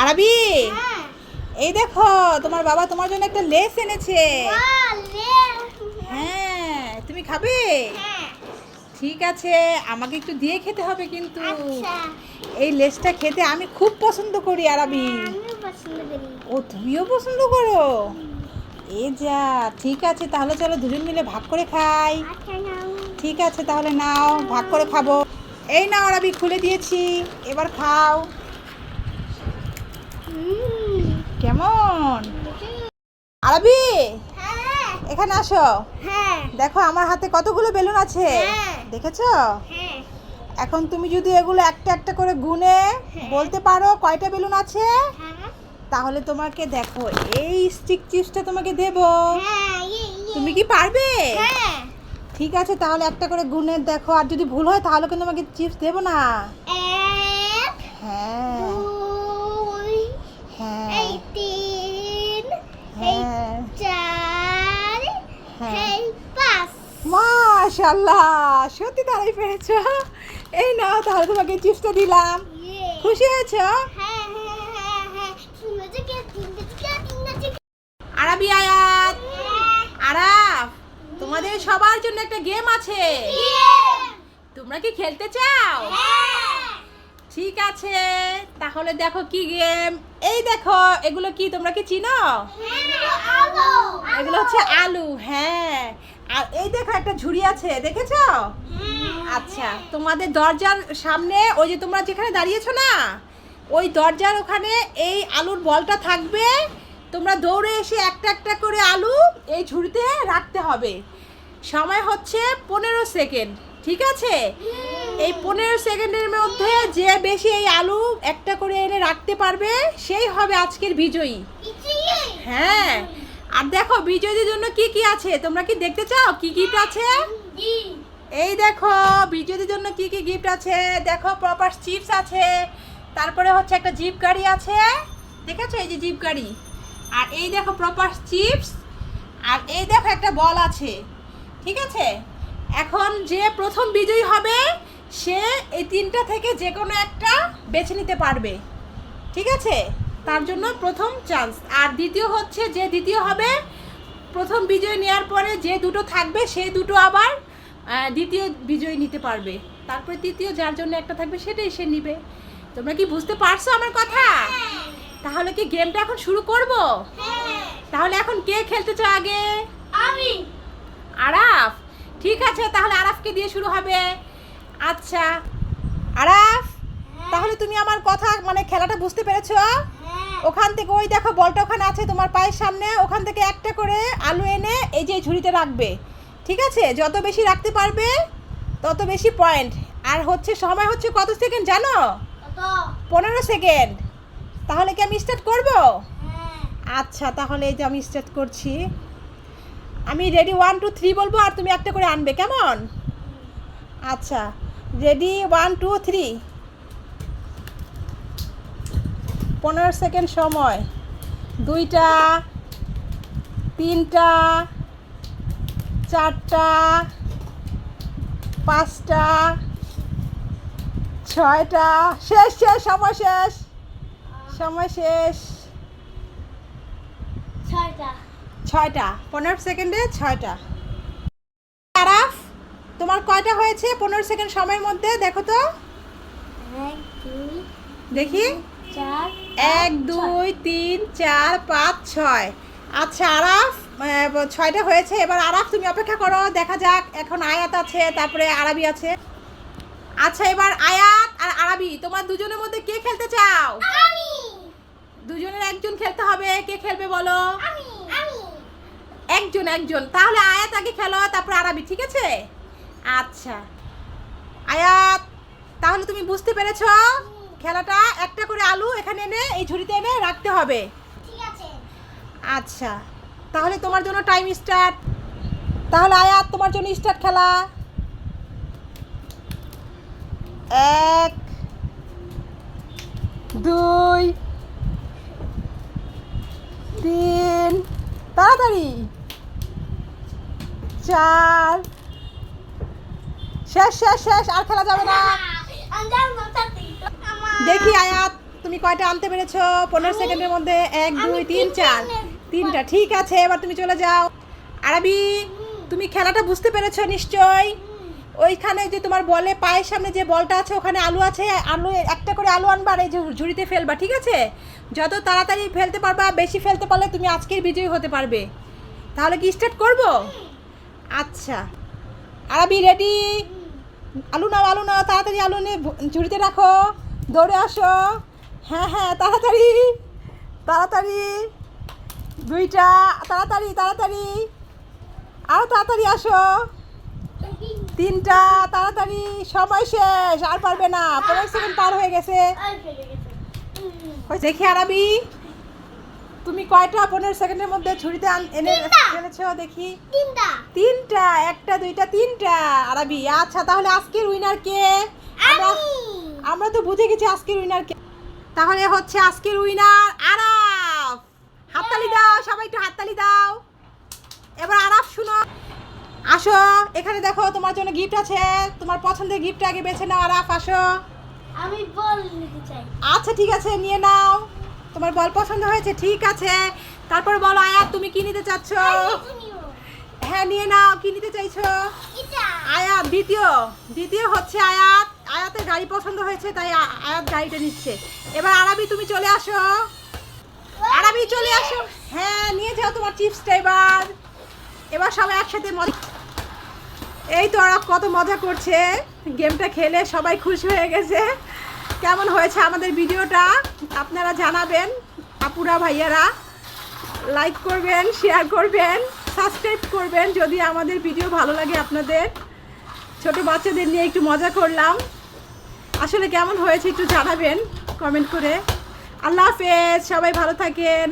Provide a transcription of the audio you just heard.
আরবি? হ্যাঁ। এই দেখো তোমার বাবা তোমার জন্য একটা লেস এনেছে। হ্যাঁ তুমি খাবে? হ্যাঁ। ঠিক আছে আমাকে একটু দিয়ে খেতে হবে কিন্তু। আচ্ছা। এই লেসটা খেতে আমি খুব পছন্দ করি আরবি। হ্যাঁ, ও তুমিও পছন্দ করো? এ যা ঠিক আছে তাহলে চলো দুজন মিলে ভাগ করে খাই। আচ্ছা ঠিক আছে তাহলে নাও ভাগ করে খাব। এই নাও আরবি খুলে দিয়েছি। এবার খাও। কেমন? আরবি? হ্যাঁ। এখানে আসো। হ্যাঁ। দেখো আমার হাতে কতগুলো বেলুন আছে। হ্যাঁ। দেখেছ? এখন তুমি যদি এগুলো একটা একটা করে গুনে। বলতে পারো কয়টা বেলুন আছে? তাহলে তোমাকে দেখো এই স্টিক চিপসটা তোমাকে দেব। ইয়ে ইয়ে। তুমি কি পারবে? ঠিক আছে তাহলে একটা করে গুনে দেখো আর যদি ভুল হয় তাহলে কিন্তু তোমাকে চিপস দেবো না। হ্যাঁ দুই হ্যাঁ এই তিন এই হ্যাঁ চার হ্যাঁ। এই পাঁচ মাশাল্লাহ সত্যি তারাই পেরেছ। এই নাও তাহলে তোমাকে চিপসটা দিলাম। খুশি হয়েছো? হ্যাঁ হ্যাঁ হ্যাঁ আরবি আয়াত। আরাফ তোমাদের সবার জন্য একটা গেম আছে। তোমরা কি খেলতে চাও? ঠিক আছে তাহলে দেখো কি গেম এই দেখো এগুলো কি তোমরা কি চিনো? এগুলো হচ্ছে আলু হ্যাঁ। আর এই দেখো একটা ঝুড়ি আছে দেখেছ? আচ্ছা তোমাদের দরজার সামনে ওই যে তোমরা যেখানে দাঁড়িয়েছো না ওই দরজার ওখানে এই আলুর বলটা থাকবে। তোমরা দৌড়ে এসে একটা একটা করে আলু এই ঝুড়িতে রাখতে হবে। সময় হচ্ছে পনেরো সেকেন্ড ঠিক আছে? এই পনেরো সেকেন্ডের মধ্যে যে বেশি এই আলু একটা করে এনে রাখতে পারবে সেই হবে আজকের বিজয়ী। হ্যাঁ। আর দেখো, বিজয়ীদের জন্য কি কি আছে? তোমরা কি দেখতে চাও? কি গিফট আছে? এই দেখো, বিজয়ীদের জন্য কি কি গিফট আছে? দেখো প্রপার চিপস আছে। তারপরে হচ্ছে একটা জিপ গাড়ি আছে। দেখেছ? এই যে জিপ গাড়ি। আর এই দেখো প্রপার চিপস আর এই দেখো, একটা বল আছে। ঠিক আছে? এখন যে প্রথম বিজয়ী হবে, সে এই তিনটা থেকে যে কোনো একটা বেছে নিতে পারবে। ঠিক আছে? তার জন্য প্রথম চান্স আর দ্বিতীয় হচ্ছে যে দ্বিতীয় হবে প্রথম বিজয় নেওয়ার পরে যে দুটো থাকবে সেই দুটো আবার দ্বিতীয় বিজয় নিতে পারবে। তারপরে তৃতীয় যার জন্য একটা থাকবে সেটাই সে নিবে। তোমরা কি বুঝতে পারছ আমার কথা? তাহলে কি গেমটা এখন শুরু করব? তাহলে এখন কে খেলতে চাও আগে? আমি। আরাফ। ঠিক আছে তাহলে আরাফকে দিয়ে শুরু হবে। আচ্ছা আরাফ তাহলে তুমি আমার কথা মানে খেলাটা বুঝতে পেরেছ? ওখান থেকে ওই দেখো বলটা ওখানে আছে তোমার পায়ের সামনে। ওখান থেকে একটা করে আলু এনে এই যে ঝুড়িতে রাখবে। ঠিক আছে? যত বেশি রাখতে পারবে তত বেশি পয়েন্ট আর হচ্ছে সময় হচ্ছে কত সেকেন্ড জানো? পনেরো সেকেন্ড তাহলে কি আমি স্টার্ট করব? আচ্ছা তাহলে এই যে আমি স্টার্ট করছি। আমি রেডি ওয়ান টু থ্রি বলব আর তুমি একটা করে আনবে কেমন? আচ্ছা রেডি ওয়ান টু থ্রি পনেরো সেকেন্ড সময়। দুইটা তিনটা চারটা পাঁচটা ছয়টা। শেষ শেষ সময় শেষ। সময় শেষ। ছয়টা। ছয়টা পনেরো সেকেন্ডে ছয়টা। আরাফ তোমার কয়টা হয়েছে পনেরো সেকেন্ড সময়ের মধ্যে? দেখো তো। দেখি। এক দুই তিন চার পাঁচ ছয়। আচ্ছা আরাফ ছয়টা হয়েছে। এবার আরাফ তুমি অপেক্ষা করো। দেখা যাক এখন আয়াত আছে তারপরে আরবি আছে। আচ্ছা এবার আয়াত আর আরবি। তোমার দুজনের মধ্যে কে খেলতে চাও? দুজনের একজন খেলতে হবে। কে খেলবে বলো? একজন একজন। তাহলে আয়াত আগে খেলো তারপর আরবি ঠিক আছে? আচ্ছা। আয়াত তাহলে তুমি বুঝতে পেরেছ খেলাটা করে আলু এখানে এনে এই ঝুড়িতে এনে রাখতে হবে। আচ্ছা তাহলে তোমার জন্য টাইম স্টার্ট তাহলে আয়াত তোমার জন্য স্টার্ট খেলা। এক দুই তিন তাড়াতাড়ি। চার শেষ শেষ শেষ আর খেলা যাবে না। দেখি আয়াত। তুমি কয়টা আনতে পেরেছ? পনেরো সেকেন্ডের মধ্যে এক দুই তিন চার। তিনটা। ঠিক আছে এবার তুমি চলে যাও। আরবি তুমি খেলাটা বুঝতে পেরেছ নিশ্চয়ই? ওইখানে যে তোমার বলে পায়ের সামনে যে বলটা আছে ওখানে আলু আছে আলু একটা করে আলু আনবা আর এই যে ঝুড়িতে ফেলবা ঠিক আছে? যত তাড়াতাড়ি ফেলতে পারবা বেশি ফেলতে পারলে তুমি আজকের বিজয়ী হতে পারবে। তাহলে কি স্টার্ট করব? আচ্ছা। আরবি রেডি আলু নাও আলু নাও তাড়াতাড়ি আলু নিয়ে ঝুড়িতে রাখো। দৌড়ে আসো। হ্যাঁ হ্যাঁ তাড়াতাড়ি তাড়াতাড়ি দুইটা তাড়াতাড়ি তাড়াতাড়ি আরও তাড়াতাড়ি আসো। তিনটা তাড়াতাড়ি সময় শেষ আর পারবে না পনেরো সেকেন্ড পার হয়ে গেছে। দেখি আরাবি? তুমি কয়টা পনেরো সেকেন্ডের মধ্যে ছুরিতে এনে। ফেলেছো দেখি। তিনটা। তিনটা একটা দুইটা তিনটা। আরাবি আচ্ছা তাহলে আজকের উইনার কে? আমরা আমরা তো বুঝে গেছি আজকের উইনার কে। তাহলে হচ্ছে আজকের উইনার আরাফ। হাততালি দাও সবাই একটু হাততালি দাও। এবার আরাফ শুনো। আসো এখানে দেখো তোমার জন্য গিফট আছে। তোমার পছন্দের গিফট আগে বেছে নাও আরাফ আসো। আমি বল নিতে চাই। আচ্ছা ঠিক আছে নিয়ে নাও। তোমার বল পছন্দ হয়েছে ঠিক আছে। তারপর বলো আয়াত তুমি কি নিতে চাচ্ছ? হ্যাঁ নিয়ে নাও কি নিতে চাইছো? আয়াত দ্বিতীয়। দ্বিতীয় হচ্ছে আয়াত। আয়াতের গাড়ি পছন্দ হয়েছে, তাই আয়াত গাড়িটা নিচ্ছে। এবার আরাবি, তুমি চলে আসো। আরাবি, চলে আসো। হ্যাঁ নিয়ে যাও তোমার চিপসটা এবার। এবার সবাই একসাথে মজা এই তো ওরা কত মজা করছে। গেমটা খেলে সবাই খুশি হয়ে গেছে। কেমন হয়েছে আমাদের ভিডিওটা? আপনারা জানাবেন। আপুরা, ভাইয়ারা লাইক করবেন শেয়ার করবেন সাবস্ক্রাইব করবেন। যদি আমাদের ভিডিও ভালো লাগে আপনাদের। ছোট বাচ্চাদের নিয়ে একটু মজা করলাম। আসলে কেমন হয়েছে একটু জানাবেন কমেন্ট করে। আল্লাহ হাফেজ, সবাই ভালো থাকেন।